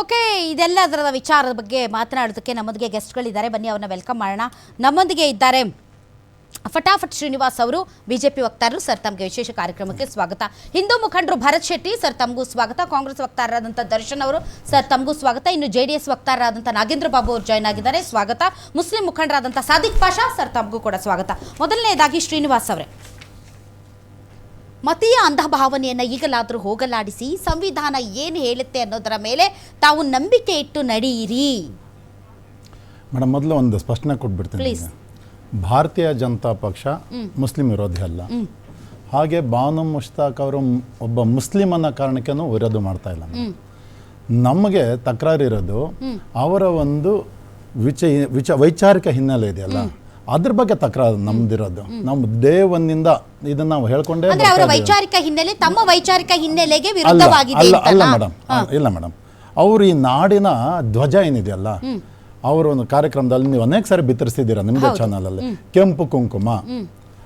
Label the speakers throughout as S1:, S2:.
S1: Okay ಇದೆಲ್ಲ ಅದರ ವಿಚಾರದ ಬಗ್ಗೆ ಮಾತನಾಡೋದಕ್ಕೆ ನಮ್ಮೊಂದಿಗೆ ಗೆಸ್ಟ್ಗಳಿದ್ದಾರೆ. ಬನ್ನಿ, ಅವ್ರನ್ನ ವೆಲ್ಕಮ್ ಮಾಡೋಣ. ನಮ್ಮೊಂದಿಗೆ ಇದ್ದಾರೆ ಫಟಾಫಟ್ ಶ್ರೀನಿವಾಸ್ ಅವರು, ಬಿಜೆಪಿ ವಕ್ತಾರರು. ಸರ್, ತಮಗೆ ವಿಶೇಷ ಕಾರ್ಯಕ್ರಮಕ್ಕೆ ಸ್ವಾಗತ. ಹಿಂದೂ ಮುಖಂಡರು ಭರತ್ ಶೆಟ್ಟಿ, ಸರ್, ತಮಗೂ ಸ್ವಾಗತ. ಕಾಂಗ್ರೆಸ್ ವಕ್ತಾರರಾದಂಥ ದರ್ಶನ್ ಅವರು, ಸರ್, ತಮಗೂ ಸ್ವಾಗತ. ಇನ್ನು ಜೆ ಡಿ ಎಸ್ ವಕ್ತಾರರಾದಂಥ ನಾಗೇಂದ್ರ ಬಾಬು ಅವರು ಜಾಯ್ನ್ ಆಗಿದ್ದಾರೆ. ಸ್ವಾಗತ. ಮುಸ್ಲಿಂ ಮುಖಂಡರಾದಂಥ ಸಾದಿಕ್ ಪಾಷಾ, ಸರ್, ತಮಗೂ ಕೂಡ ಸ್ವಾಗತ. ಮೊದಲನೇದಾಗಿ ಶ್ರೀನಿವಾಸ್ ಅವರೇ. ಮತೀಯ ಅಂಧಭಾವನೆಯನ್ನು ಈಗಲಾದರೂ ಹೋಗಲಾಡಿಸಿ ಸಂವಿಧಾನ ಏನು ಹೇಳುತ್ತೆ ಅನ್ನೋದರ ಮೇಲೆ ತಾವು ನಂಬಿಕೆ ಇಟ್ಟು ನಡೆಯಿರಿ.
S2: ಮೇಡಮ್ ಮೊದಲು ಒಂದು ಸ್ಪಷ್ಟನೆ ಕೊಟ್ಬಿಡ್ತೀನಿ. ಭಾರತೀಯ ಜನತಾ ಪಕ್ಷ ಮುಸ್ಲಿಂ ವಿರೋಧಿ ಅಲ್ಲ. ಹಾಗೆ ಬಾನು ಮುಷ್ತಾಕ್ ಅವರು ಒಬ್ಬ ಮುಸ್ಲಿಂ ಅನ್ನೋ ಕಾರಣಕ್ಕೇನು ವಿರೋಧ ಮಾಡ್ತಾ ಇಲ್ಲ. ನಮಗೆ ತಕರಾರಿರೋದು ಅವರ ಒಂದು ವಿಚ ವಿಚ ವೈಚಾರಿಕ ಹಿನ್ನೆಲೆ ಇದೆಯಲ್ಲ. ಅದ್ರ ಬಗ್ಗೆ ತಕರಾರು ನಮ್ದಿರೋದು. ನಮ್ಮ ಡೇ ಒಂದಿಂದ ಇದನ್ನ ನಾವು ಹೇಳ್ಕೊಂಡೇ
S1: ಅಂದ್ರೆ ಅವರ ವೈಚಾರಿಕ ಹಿನ್ನೆಲೆ ತಮ್ಮ ವೈಚಾರಿಕ ಹಿನ್ನೆಲೆಗೆ
S2: ಅಲ್ಲ
S1: ವಿರುದ್ಧವಾಗಿದೆ
S2: ಅಲ್ಲ ಅಲ್ಲ
S1: ಅಂತನಾ?
S2: ಮೇಡಮ್ ಇಲ್ಲ ಮೇಡಮ್ ಅವರು ಈ ನಾಡಿನ ಧ್ವಜ ಏನಿದೆಯಲ್ಲ ಅವರು ಒಂದು ಕಾರ್ಯಕ್ರಮದಲ್ಲಿ ನೀವು ಅನೇಕ ಸಾರಿ ಬಿತ್ತರಿಸಿದ್ದೀರಾ ನಿಮ್ಮದೇ ಚಾನಲಲ್ಲಿ ಕೆಂಪು ಕುಂಕುಮ.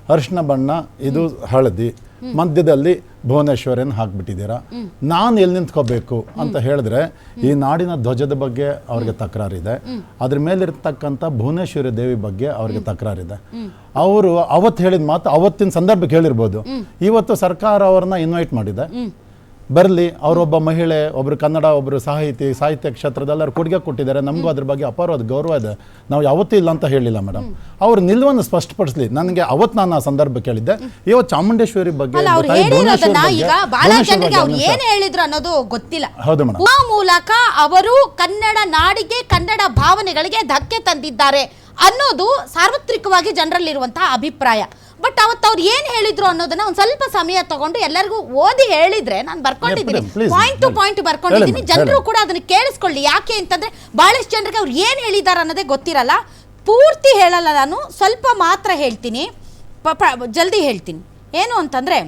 S2: ಅರಿಶಿನ ಬಣ್ಣ ಇದು ಹಳದಿ. ಮಧ್ಯದಲ್ಲಿ ಭುವನೇಶ್ವರಿಯನ್ನು ಹಾಕ್ಬಿಟ್ಟಿದ್ದೀರಾ. ನಾನು ಎಲ್ಲಿ ನಿಂತ್ಕೋಬೇಕು ಅಂತ ಹೇಳಿದ್ರೆ ಈ ನಾಡಿನ ಧ್ವಜದ ಬಗ್ಗೆ ಅವ್ರಿಗೆ ತಕರಾರಿದೆ. ಅದ್ರ ಮೇಲಿರ್ತಕ್ಕಂಥ ಭುವನೇಶ್ವರಿ ದೇವಿ ಬಗ್ಗೆ ಅವ್ರಿಗೆ ತಕರಾರಿದೆ. ಅವರು ಅವತ್ತು ಹೇಳಿದ ಮಾತು ಅವತ್ತಿನ ಸಂದರ್ಭಕ್ಕೆ ಹೇಳಿರ್ಬೋದು. ಇವತ್ತು ಸರ್ಕಾರ ಅವ್ರನ್ನ ಇನ್ವೈಟ್ ಮಾಡಿದೆ. ಬರಲಿ ಅವರೊಬ್ಬ ಮಹಿಳೆ ಒಬ್ಬರು ಕನ್ನಡ ಒಬ್ಬರು ಸಾಹಿತಿ ಸಾಹಿತ್ಯ ಕ್ಷೇತ್ರದಲ್ಲಿ ಅವ್ರು ಕೊಡುಗೆ ಕೊಟ್ಟಿದ್ದಾರೆ. ನಮಗೂ ಅದ್ರ ಬಗ್ಗೆ ಅಪಾರವಾದ ಗೌರವ ಇದೆ. ನಾವು ಯಾವತ್ತೂ ಇಲ್ಲ ಅಂತ ಹೇಳಿಲ್ಲ ಮೇಡಮ್. ಅವ್ರ ನಿಲುವನ್ನು ಸ್ಪಷ್ಟಪಡಿಸಲಿ. ನನಗೆ ಅವತ್ತು ನಾನು ಆ ಸಂದರ್ಭ ಕೇಳಿದ್ದೆ. ಇವತ್ತು ಚಾಮುಂಡೇಶ್ವರಿ ಬಗ್ಗೆ ಒಂದು
S1: ಹೇಳಿದ್ರು ಅನ್ನೋದು ಗೊತ್ತಿಲ್ಲ.
S2: ಹೌದು ಮೇಡಮ್.
S1: ಆ ಮೂಲಕ ಅವರು ಕನ್ನಡ ನಾಡಿಗೆ ಕನ್ನಡ ಭಾವನೆಗಳಿಗೆ ಧಕ್ಕೆ ತಂದಿದ್ದಾರೆ ಅನ್ನೋದು ಸಾರ್ವತ್ರಿಕವಾಗಿ ಜನರಲ್ಲಿರುವಂತಹ ಅಭಿಪ್ರಾಯ. ಬಟ್ ಅವತ್ತು ಅವ್ರು ಏನ್ ಹೇಳಿದ್ರು ಅನ್ನೋದನ್ನ ಒಂದು ಸ್ವಲ್ಪ ಸಮಯ ತಗೊಂಡು ಎಲ್ಲರಿಗೂ ಓದಿ ಹೇಳಿದ್ರೆ ನಾನು ಬರ್ಕೊಂಡಿದ್ದೀನಿ.
S2: Yeah, please,
S1: ಪಾಯಿಂಟ್ ಟು
S2: ಹೇಳಿ.
S1: ಪಾಯಿಂಟ್ ಬರ್ಕೊಂಡಿದ್ದೀನಿ.
S2: ಹೇಳಿ,
S1: ಜನರು ಕೂಡ ಅದನ್ನ ಕೇಳಿಸ್ಕೊಳ್ಳಿ. ಯಾಕೆ ಅಂತಂದ್ರೆ ಬಹಳಷ್ಟು ಜನರಿಗೆ ಅವ್ರು ಏನ್ ಹೇಳಿದ್ದಾರೆ ಅನ್ನೋದೇ ಗೊತ್ತಿರಲ್ಲ. ಪೂರ್ತಿ ಹೇಳಲ್ಲ ನಾನು ಸ್ವಲ್ಪ ಮಾತ್ರ ಹೇಳ್ತೀನಿ. ಪ- ಪ- ಜಲ್ದಿ ಹೇಳ್ತೀನಿ. ಏನು ಅಂತಂದ್ರೆ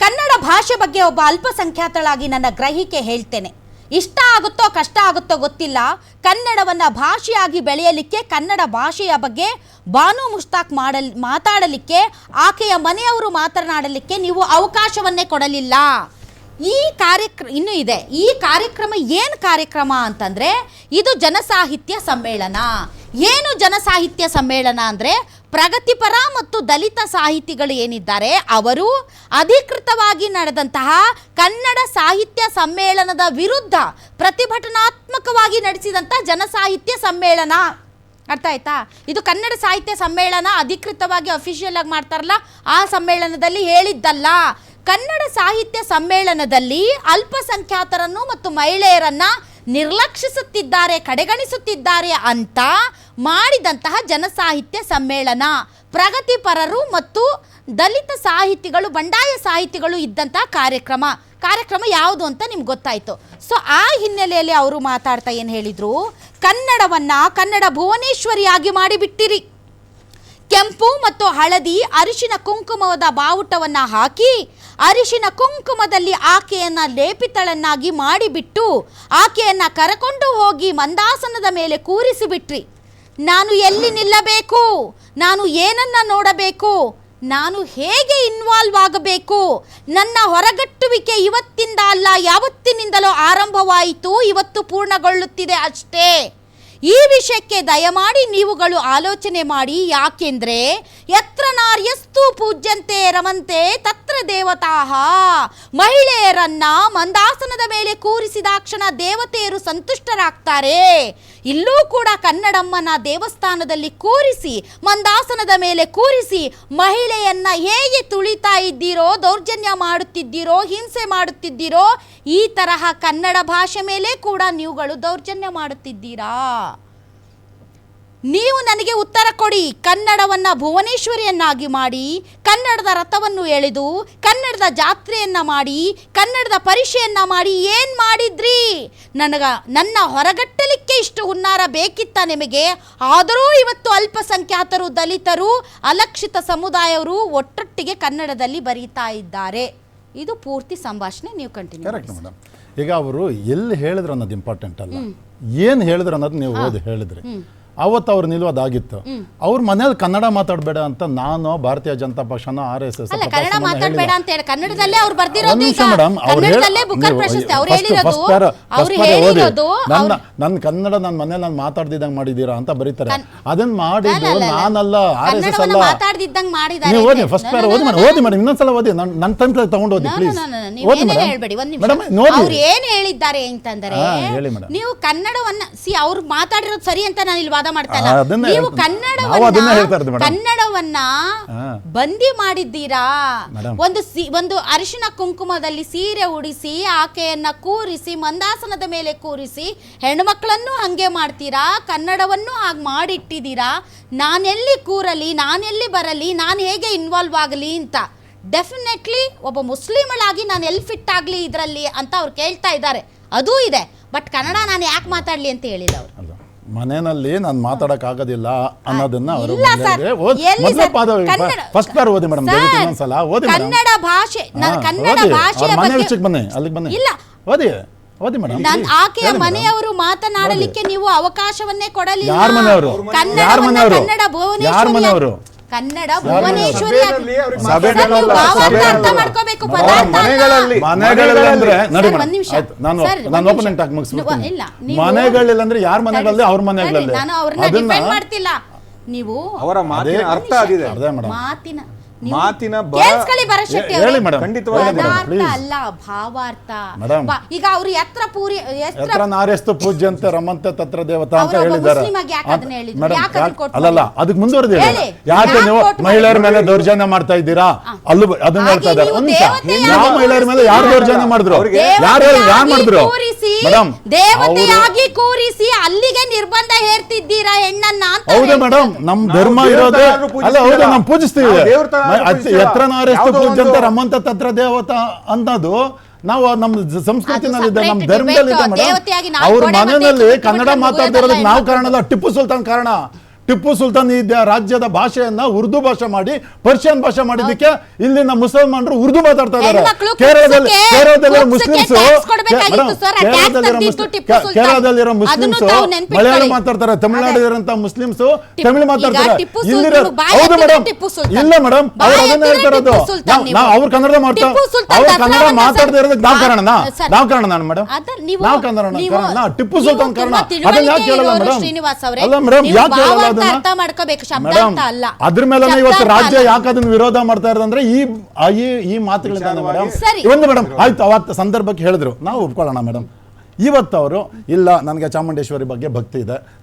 S1: ಕನ್ನಡ ಭಾಷೆ ಬಗ್ಗೆ ಒಬ್ಬ ಅಲ್ಪಸಂಖ್ಯಾತಳಾಗಿ ನನ್ನ ಗ್ರಹಿಕೆ ಹೇಳ್ತೇನೆ. ಇಷ್ಟ ಆಗುತ್ತೋ ಕಷ್ಟ ಆಗುತ್ತೋ ಗೊತ್ತಿಲ್ಲ. ಕನ್ನಡವನ್ನು ಭಾಷೆಯಾಗಿ ಬೆಳೆಯಲಿಕ್ಕೆ, ಕನ್ನಡ ಭಾಷೆಯ ಬಗ್ಗೆ ಬಾನು ಮುಷ್ತಾಕ್ ಮಾಡಲ್, ಮಾತಾಡಲಿಕ್ಕೆ, ಆಕೆಯ ಮನೆಯವರು ಮಾತನಾಡಲಿಕ್ಕೆ ನೀವು ಅವಕಾಶವನ್ನೇ ಕೊಡಲಿಲ್ಲ. ಈ ಕಾರ್ಯಕ್ರ, ಇನ್ನೂ ಇದೆ. ಈ ಕಾರ್ಯಕ್ರಮ ಏನು ಕಾರ್ಯಕ್ರಮ ಅಂತಂದರೆ, ಇದು ಜನಸಾಹಿತ್ಯ ಸಮ್ಮೇಳನ. ಏನು ಜನಸಾಹಿತ್ಯ ಸಮ್ಮೇಳನ ಅಂದರೆ ಪ್ರಗತಿಪರ ಮತ್ತು ದಲಿತ ಸಾಹಿತಿಗಳು ಏನಿದ್ದಾರೆ, ಅವರು ಅಧಿಕೃತವಾಗಿ ನಡೆದಂತಹ ಕನ್ನಡ ಸಾಹಿತ್ಯ ಸಮ್ಮೇಳನದ ವಿರುದ್ಧ ಪ್ರತಿಭಟನಾತ್ಮಕವಾಗಿ ನಡೆಸಿದಂಥ ಜನಸಾಹಿತ್ಯ ಸಮ್ಮೇಳನ. ಅರ್ಥ ಆಯ್ತಾ? ಇದು ಕನ್ನಡ ಸಾಹಿತ್ಯ ಸಮ್ಮೇಳನ, ಅಧಿಕೃತವಾಗಿ ಅಫಿಷಿಯಲ್ ಆಗಿ ಮಾಡ್ತಾರಲ್ಲ, ಆ ಸಮ್ಮೇಳನದಲ್ಲಿ ಹೇಳಿದ್ದಲ್ಲ. ಕನ್ನಡ ಸಾಹಿತ್ಯ ಸಮ್ಮೇಳನದಲ್ಲಿ ಅಲ್ಪಸಂಖ್ಯಾತರನ್ನು ಮತ್ತು ಮಹಿಳೆಯರನ್ನ ನಿರ್ಲಕ್ಷಿಸುತ್ತಿದ್ದಾರೆ, ಕಡೆಗಣಿಸುತ್ತಿದ್ದಾರೆ ಅಂತ ಮಾಡಿದಂತಹ ಜನಸಾಹಿತ್ಯ ಸಮ್ಮೇಳನ. ಪ್ರಗತಿಪರರು ಮತ್ತು ದಲಿತ ಸಾಹಿತಿಗಳು, ಬಂಡಾಯ ಸಾಹಿತಿಗಳು ಇದ್ದಂತಹ ಕಾರ್ಯಕ್ರಮ. ಕಾರ್ಯಕ್ರಮ ಯಾವುದು ಅಂತ ನಿಮ್ಗೆ ಗೊತ್ತಾಯ್ತು. ಸೊ ಆ ಹಿನ್ನೆಲೆಯಲ್ಲಿ ಅವರು ಮಾತಾಡ್ತಾ ಏನು ಹೇಳಿದ್ರು? ಕನ್ನಡವನ್ನ ಕನ್ನಡ ಭುವನೇಶ್ವರಿಯಾಗಿ ಮಾಡಿಬಿಟ್ಟಿರಿ. ಕೆಂಪು ಮತ್ತು ಹಳದಿ ಅರಿಶಿನ ಕುಂಕುಮದ ಬಾವುಟವನ್ನು ಹಾಕಿ ಅರಿಶಿನ ಕುಂಕುಮದಲ್ಲಿ ಆಕೆಯನ್ನ ಲೇಪಿತಳನ್ನಾಗಿ ಮಾಡಿಬಿಟ್ಟು ಆಕೆಯನ್ನ ಕರಕೊಂಡು ಹೋಗಿ ಮಂದಾಸನದ ಮೇಲೆ ಕೂರಿಸಿಬಿಟ್ರಿ. ನಾನು ಎಲ್ಲಿ ನಿಲ್ಲಬೇಕು? ನಾನು ಏನನ್ನ ನೋಡಬೇಕು? ನಾನು ಹೇಗೆ ಇನ್ವಾಲ್ವ್ ಆಗಬೇಕು? ನನ್ನ ಹೊರಗಟ್ಟುವಿಕೆ ಇವತ್ತಿಂದ ಅಲ್ಲ, ಯಾವತ್ತಿನಿಂದಲೋ ಆರಂಭವಾಯಿತು, ಇವತ್ತು ಪೂರ್ಣಗೊಳ್ಳುತ್ತಿದೆ ಅಷ್ಟೇ. ಈ ವಿಷಯಕ್ಕೆ ದಯಮಾಡಿ ನೀವುಗಳು ಆಲೋಚನೆ ಮಾಡಿ, ಯಾಕೆಂದ್ರೆ ಯತ್ರ ನಾರ್ಯಸ್ತು ಪೂಜ್ಯಂತೆ ರಮಂತೆ ತತ್ರ ದೇವತಾಹ ಮಹಿಳೆಯರನ್ನ ಮಂದಾಸನದ ಮೇಲೆ ಕೂರಿಸಿದಾಕ್ಷಣ ದೇವತೆಯರು ಸಂತುಷ್ಟರಾಗ್ತಾರೆ. ಇಲ್ಲೂ ಕೂಡ ಕನ್ನಡಮ್ಮನ ದೇವಸ್ಥಾನದಲ್ಲಿ ಕೂರಿಸಿ, ಮಂದಾಸನದ ಮೇಲೆ ಕೂರಿಸಿ ಮಹಿಳೆಯನ್ನ ಹೇಗೆ ತುಳಿತಾ ಇದ್ದೀರೋ, ದೌರ್ಜನ್ಯ ಮಾಡುತ್ತಿದ್ದೀರೋ, ಹಿಂಸೆ ಮಾಡುತ್ತಿದ್ದೀರೋ, ಈ ತರಹ ಕನ್ನಡ ಭಾಷೆ ಮೇಲೆ ಕೂಡ ನೀವುಗಳು ದೌರ್ಜನ್ಯ ಮಾಡುತ್ತಿದ್ದೀರಾ? ನೀವು ನನಗೆ ಉತ್ತರ ಕೊಡಿ. ಕನ್ನಡವನ್ನ ಭುವನೇಶ್ವರಿಯನ್ನಾಗಿ ಮಾಡಿ ಕನ್ನಡದ ರಥವನ್ನು ಎಳೆದು ಕನ್ನಡದ ಜಾತ್ರೆಯನ್ನು ಮಾಡಿ ಕನ್ನಡದ ಪರಿಷೆಯನ್ನು ಮಾಡಿ ಏನು ಮಾಡಿದ್ರಿ? ನನಗ ನನ್ನ ಹೊರಗಟ್ಟಲಿಕ್ಕೆ ಇಷ್ಟು ಹುನ್ನಾರ ಬೇಕಿತ್ತ ನಿಮಗೆ? ಆದರೂ ಇವತ್ತು ಅಲ್ಪಸಂಖ್ಯಾತರು ದಲಿತರು ಅಲಕ್ಷಿತ ಸಮುದಾಯವರು ಒಟ್ಟೊಟ್ಟಿಗೆ ಕನ್ನಡದಲ್ಲಿ ಬರೀತಾ ಇದ್ದಾರೆ. ಇದು ಪೂರ್ತಿ ಸಂಭಾಷಣೆ ನೀವು ಕಂಟಿನ್ಯೂ
S2: ಕರೆಕ್ಟ್ ಮೇಡಮ್ ಈಗ ಅವರು ಎಲ್ಲಿ ಹೇಳಿದ್ರು ಅನ್ನೋದು ಇಂಪಾರ್ಟೆಂಟ್ ಅಲ್ಲ. ಏನು ಹೇಳಿದ್ರು ಅನ್ನೋದು ನೀವು ಓದಿ ಹೇಳಿದ್ರಿ. ಅವತ್ತು ಅವ್ರು ನಿಲ್ವದಾಗಿತ್ತು. ಅವ್ರ ಮನೇಲಿ ಕನ್ನಡ ಮಾತಾಡಬೇಡ ಅಂತ ನಾನು ಭಾರತೀಯ ಜನತಾ ಪಕ್ಷನ ಆರ್ ಎಸ್ ಎಸ್
S1: ಅಲ್ಲ ಕನ್ನಡ ಮಾತಾಡಬೇಡ ಅಂತ ಹೇಳಿ ಕನ್ನಡದಲ್ಲೇ ಅವ್ರು ಬರ್ದಿರೋದು ಈಗ.
S2: ಮೇಡಮ್
S1: ಕನ್ನಡದಲ್ಲೇ ಬುಕ್ಕರ್ ಪ್ರಶಸ್ತಿ ಅವ್ರು ಹೇಳಿರೋದು ಅವ್ರು. ಹೇಳಿರೋದು
S2: ನನ್ನ ನನ್ನ ಕನ್ನಡ ನನ್ನ ಮನೇಲಿ ನಾನು ಮಾತಾಡ್ದಿದ್ದಂಗೆ ಮಾಡಿದ್ದೀರಾ ಅಂತ ಬರೀತಾರೆ. ಅದನ್ನ ಮಾಡಿದ್ದು. ನಾನಲ್ಲ ಆರ್ ಎಸ್ ಎಸ್ ಅಲ್ಲ.
S1: ಮಾತಾಡ್ದಿದ್ದಂಗೆ ಮಾಡಿದ್ದಾರೆ
S2: ನೀವು ಓದಿ. ಫಸ್ಟ್ ಪ್ಯಾರ ಓದಿ ಮೇಡಮ್ ಓದಿ ಮೇಡಮ್ ಇನ್ನೊಂದ್ಸಲ ಓದಿ. ನನ್ನ ನನ್ನ ಟೈಮ್ ತಗೊಂಡು ಓದಿ ಪ್ಲೀಸ್ ಓದಿ ಮೇಡಮ್
S1: ಹೇಳ್ಬೇಡಿ ಒಂದ್ ನಿಮಿಷ. ಅವ್ರು ಏನ್ ಹೇಳಿದ್ದಾರೆ ಅಂತಂದ್ರೆ. ನೀವು ಕನ್ನಡವನ್ನ ಸಿ ಅವ್ರು ಮಾತಾಡಿರೋದು ಸರಿ ಅಂತ ನಾನು ಇಲ್ಲಿ ವಾದ ಮಾಡ್ತಾ
S2: ಆ, ಅದನ್ನೇ
S1: ನೀವು
S2: ಹೇಳ್ತೀನಿ. ನಾವು ಅದನ್ನೇ ಹೇಳ್ತಾ ಇರೋದು
S1: ಕನ್ನಡವನ್ನ
S2: madam.
S1: ಕನ್ನಡವನ್ನ
S2: ಹಾ.
S1: ಬಂದಿ ಮಾಡಿದ್ದೀರಾ?
S2: Madam.
S1: ಒಂದು ಸಿ ಒಂದು ಅರಿಶಿನ ಕುಂಕುಮದಲ್ಲಿ ಸೀರೆ ಉಡಿಸಿ ಆಕೆಯನ್ನ ಕೂರಿಸಿ ಮಂದಾಸನದ ಮೇಲೆ ಕೂರಿಸಿ ಹೆಣ್ಮಕ್ಳನ್ನು ಹಂಗೆ ಮಾಡ್ತೀರಾ? ಕನ್ನಡವನ್ನು ಹಾಗೆ ಮಾಡಿಟ್ಟಿದ್ದೀರಾ? ನಾನೆಲ್ಲಿ ಕೂರಲಿ ನಾನೆಲ್ಲಿ ಬರಲಿ ನಾನು ಹೇಗೆ ಇನ್ವಾಲ್ವ್ ಆಗಲಿ ಅಂತ. ಡೆಫಿನೆಟ್ಲಿ ಒಬ್ಬ ಮುಸ್ಲಿಮಳಾಗಿ ನಾನು ಎಲ್ಲಿ ಫಿಟ್ ಆಗಲಿ ಇದರಲ್ಲಿ ಅಂತ ಅವ್ರು ಕೇಳ್ತಾ ಇದ್ದಾರೆ. ಅದೂ ಇದೆ. ಬಟ್ ಕನ್ನಡ ನಾನು ಯಾಕೆ ಮಾತಾಡಲಿ ಅಂತ ಹೇಳಿಲ್ಲ ಅವರು.
S2: ಮನೆಯಲ್ಲಿ ನಾನು ಮಾತಾಡಕ್ ಆಗೋದಿಲ್ಲ ಅನ್ನೋದನ್ನ ಅವರು
S1: ಇಲ್ಲ ಸರ್ ಎಲ್ಲಿ
S2: ಮೊದಲೇ
S1: ಸರ್?
S2: ಪಾದ
S1: ಕನ್ನಡ-
S2: ಫಸ್ಟ್ ಪ್ಯಾರ್ ಓದಿ ಮೇಡಮ್
S1: ಸರ್,
S2: ದಯವಿಟ್ಟು ಇನ್ನೊಂದ್ಸಲ ಓದಿ ಮೇಡಮ್
S1: ಕನ್ನಡ ಭಾಷೆ ನಾನು ಕನ್ನಡ ಭಾಷೆಯ
S2: ಮನೆ
S1: ಬಗ್ಗೆ
S2: ವಿಷಯಕ್ಕೆ ಬನ್ನಿ ಅಲ್ಲಿಗೆ ಬನ್ನಿ
S1: ಇಲ್ಲ.
S2: ಓದಿ ಓದಿ ಮೇಡಮ್
S1: ನನ್ ಆಕೆಯ ಮನೆಯವರು ಮಾತನಾಡಲಿಕ್ಕೆ ನೀವು ಅವಕಾಶವನ್ನೇ ಕೊಡಲಿಲ್ಲ
S2: ಯಾರ್ ಮನೆಯವರು?
S1: ಕನ್ನಡವನ್ನ
S2: ಯಾರ್ ಮನೆಯವರು?
S1: ಕನ್ನಡ
S2: ಯಾರ್ ಮನೆಯವರು?
S1: ಕನ್ನಡ? ಭುವನೇಶ್ವರಿ ಅರ್ಥ ಮಾಡ್ಕೋಬೇಕು
S3: ಮನೆಗಳಲ್ಲಿ
S2: ಅಂದ್ರೆ ಯಾರ ಮನೆಗಳಲ್ಲಿ? ಅವ್ರ ಮನೆಗಳಲ್ಲಿ.
S1: ನಾನು ಅವ್ರನ್ನ ಮಾಡ್ತಿಲ್ಲ. ನೀವು
S3: ಅವರ ಮಾತಿನ ಅರ್ಥ
S2: ಆಗಿದೆ.
S1: ಮಾತಿನ
S3: ಮಾತಿನ ಬ-
S1: ಕೇಳಿಸ್ಕೊಳ್ಳಿ ಭರಶೆಟ್ಟಿ
S2: ಹೇ-
S1: ಅವರೇ.
S2: ಹೇಳಿ
S3: ಖಂಡಿತವಾಗಿ
S1: ಪದಾರ್ಥ ಅಲ್ಲ ಭಾವಾರ್ಥ. ಬಾ- ಈಗ ಅವ್ರು ಎತ್ರ ಪೂರಿ ಎತ್ರ
S2: ಎತ್ರ ನಾರ್ಯಸ್ತು ಪೂಜ್ಯಂತೆ ರಮಂತೆ ತತ್ರ ದೇವತಾ ಅಂತ ಹೇಳಿದ್ದಾರೆ.
S1: ಮುಸ್ಲಿಮಾಗಿ ಯಾಕೆ ಅದನ್ನ ಹೇಳಿದ್ರು?
S2: ಮೇಡಮ್
S1: ಯಾಕೆ ಅದನ್ನ
S2: ಯಾಕೆ-
S1: ಕೊಟ್ಟು
S2: ಅಲ್ಲಲ್ಲ ಅದಕ್ಕೆ ಮುಂದುವರೆದ
S1: ಹೇಳಿ.
S2: ಯಾಕೆ
S1: ಯಾಕೆ
S2: ನೀವು ಮಹಿಳೆಯರ ಮೇಲೆ ದೌರ್ಜನ್ಯ ಮಾಡ್ತಾ ಇದ್ದೀರಾ? ಅಲ್ಲೂ ಬ- ಅದನ್ನ
S1: ಹಾಗೆ
S2: ಹೇಳ್ತಾ ಇದ್ದಾರೆ.
S1: ನೀವು
S2: ಒಂದ್ ನಿಮಿಷ.
S1: ದೇವತೆಯಾಗಿ
S2: ಯಾವ ಮಹಿಳೆಯರ ಮೇಲೆ ಯಾರು ದೌರ್ಜನ್ಯ ಮಾಡಿದ್ರು?
S3: ಅವ್ರಿಗೆ
S2: ಯಾರು ಹೇಳಿ ಯಾರು ಮಾಡಿದ್ರು?
S1: ಕೂರಿಸಿ ದೇವತೆಯಾಗಿ ಕೂರಿಸಿ ಅಲ್ಲಿಗೆ ನಿರ್ಬಂಧ ಹೇರ್ತಿದ್ದೀರಾ ಹೆಣ್ಣನ್ನ ಅಂತ
S2: ಹೌದು
S1: ಹೇಳ್ತಾರೆ.
S2: ಮೇಡಮ್ ನಮ್ ಧರ್ಮ ಇರೋದೇ
S3: ಯಾರು
S2: ಅಲ್ಲ ಹೌದು? ನಾವು ಪೂಜಿಸ್ತೀವಿ
S3: ನಾವು ಯಾರು
S2: ಅತ್- ಎತ್ರ
S3: ಯಾವುದೋ
S2: ಪೂಜ್ಯಂತೆ
S3: ಒಂದು-
S2: ರಮಂತ ತತ್ರ ದೇವತಾ ಅಂತದು ನಾವು ನಮ್ಮ ಸಂಸ್ಕೃತಿನಲ್ಲಿ ಇದೆ ನಮ್ಮ ಧರ್ಮದಲ್ಲಿ ಇದೆ
S1: ದೇವತೆಯಾಗಿ
S2: ಮೇಡಮ್
S1: ನಾವು
S2: ಅವ್ರ
S1: ಗೋಡೆ ಮಧ್ಯೆ
S2: ಮನೆಯಲ್ಲಿ ಕನ್ನಡ ಮಾತಾಡ್ತಿರೋದಕ್ಕೆ ನಾವು ಕಾರಣ ಅಲ್ಲ ಟಿಪ್ಪು ಸುಲ್ತಾನ್ ಕಾರಣ ಟಿಪ್ಪು ಸುಲ್ತಾನ್ ಈ ರಾಜ್ಯದ ಭಾಷೆಯನ್ನ ಉರ್ದು ಭಾಷೆ ಮಾಡಿ ಪರ್ಷಿಯನ್ ಭಾಷೆ ಮಾಡಿದ್ದಕ್ಕೆ ಇಲ್ಲಿನ ಮುಸಲ್ಮಾನರು ಉರ್ದು ಮಾತಾಡ್ತಾ ಇದ್ದಾರೆ. ಕೇರಳದಲ್ಲಿ ಕೇರಳದಲ್ಲಿರೋ ಮುಸ್ಲಿಮ್ಸ್ ಕೇರಳದಲ್ಲಿರೋ ಮುಸ್ಲಿಮ್ಸ್ ಮಲಯಾಳಿ ಮಾತಾಡ್ತಾರೆ ತಮಿಳುನಾಡಿರೋ ಮುಸ್ಲಿಮ್ಸ್ ತಮಿಳು ಮಾತಾಡ್ತಾರೆ. ಇಲ್ಲಿರೋ ಹೌದು ಮೇಡಮ್ ಇಲ್ಲ ಮೇಡಮ್ ಅವ್ರು ಅದನ್ನ ಹೇಳ್ತಾ ಇರೋದು. ನಾವು ಅವ್ರು ಕನ್ನಡ ಮಾಡ್ತಾ ಅವ್ರ ಕನ್ನಡ ಮಾತಾಡದೇ ಇರೋದಕ್ಕೆ ನಾವು ಕಾರಣ. ನಾವು ಕಾರಣ ನಾನು ಮೇಡಮ್
S1: ನೀವು-
S2: ಕನ್ನಡ ಟಿಪ್ಪು ಸುಲ್ತಾನ್ ಕಾರಣ ಅದನ್ನ ಯಾಕೆ ಕೇಳಲ್ಲ ಮೇಡಮ್. ಅಲ್ಲ ಮೇಡಮ್ ಯಾಕೆ ಕೇಳಲ್ಲ ಅದನ್ನ
S1: ಅರ್ಥ ಮಾಡ್ಕೋಬೇಕು, ಶಬ್ದ
S2: ಮೇಡಮ್
S1: ಅಲ್ಲ.
S2: ಅದ್ರ ಮೇಲೆ ಇವತ್ತು ರಾಜ್ಯ
S1: ಅಲ್ಲ.
S2: ಯಾಕೆ ಅದನ್ನ ವಿರೋಧ ಮಾಡ್ತಾ ಇರೋದಂದ್ರೆ ಈ ಆ ಈ ಈ ಮಾತುಗಳಿಂದ ಮೇಡಮ್
S1: ಸರಿ.
S2: ಒಂದು ಮೇಡಮ್ ಆಯ್ತು ಅವತ್ತು ಸಂದರ್ಭಕ್ಕೆ ಹೇಳಿದ್ರು ನಾವು ಒಪ್ಕೊಳ್ಳೋಣ ಮೇಡಮ್ ಇವತ್ತು ಅವರು ಇಲ್ಲ ನನಗೆ ಚಾಮುಂಡೇಶ್ವರಿ ಬಗ್ಗೆ ಭಕ್ತಿ ಇದೆ